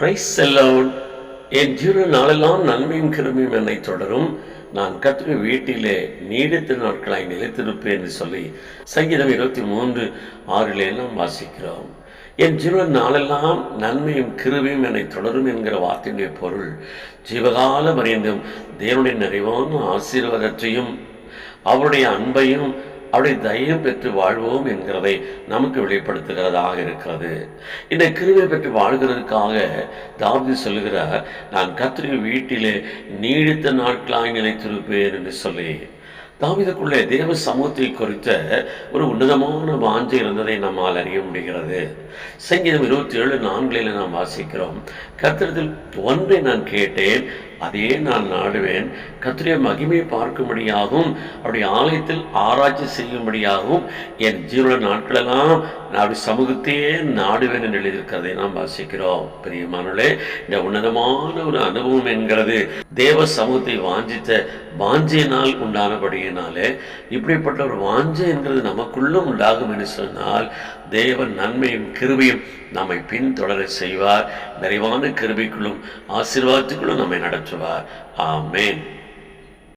Price செல்லோன் என் zero நாளெல்லாம் நன்மையும் கிருமியும் என்னை தொடரும். நான் கற்றுக்க வீட்டிலே நீடித்த நாட்களாய் நிலைத்திருப்பேன் என்று சொல்லி சங்கீதம் இருபத்தி மூன்று ஆறிலே நாம் வாசிக்கிறோம். என் ஜீவன் நாளெல்லாம் நன்மையும் கிருமையும் என்னை தொடரும் என்கிற வார்த்தையினுடைய பொருள். ஜீவகாலம் அறிந்தும் தேவனுடைய நிறைவான ஆசீர்வாதத்தையும் அவருடைய அன்பையும் அவருடைய தயம் பெற்று வாழ்வோம் என்கிறதை நமக்கு வெளிப்படுத்துகிறதாக இருக்கிறது. இந்த கிருவை பெற்று வாழ்கிறதுக்காக தாவதி சொல்கிறார் நான் கத்திரி வீட்டிலே நீடித்த நாட்களாய் நிலைத்திருப்பேன் என்று சொல்லி. தாவிதக்குள்ளே தேவ சமூகத்தை குறித்த ஒரு உன்னதமான வாஞ்சை இருந்ததை நம்மால் அறிய முடிகிறது. சங்கீதம் இருபத்தி ஏழு நான்கில் நாம் வாசிக்கிறோம் கத்திரத்தில் ஒன்றை நான் கேட்டேன் அதையே நான் நாடுவேன். கத்திரிய மகிமை பார்க்கும்படியாகவும் அவருடைய ஆலயத்தில் ஆராய்ச்சி செய்யும்படியாகவும் என் ஜீவன நாட்களெல்லாம் நான் அப்படி சமூகத்தையே நாடுவேன் என்று எழுதியிருக்கிறதை நாம் வாசிக்கிறோம். பிரியமானே இந்த உன்னதமான ஒரு அனுபவம் என்கிறது. தேவ சமூகத்தை வாஞ்சித்த வாஞ்சியினால் உண்டானபடியினாலே இப்படிப்பட்ட ஒரு வாஞ்சை என்கிறது நமக்குள்ளும் உண்டாகும் என்று சொன்னால் தேவன் நன்மையும் கிருபையும் நம்மை பின்தொடர செய்வார். நிறைவான கிருபைக்குள்ளும் ஆசீர்வாதத்துக்குள்ளும் நம்மை ثلاث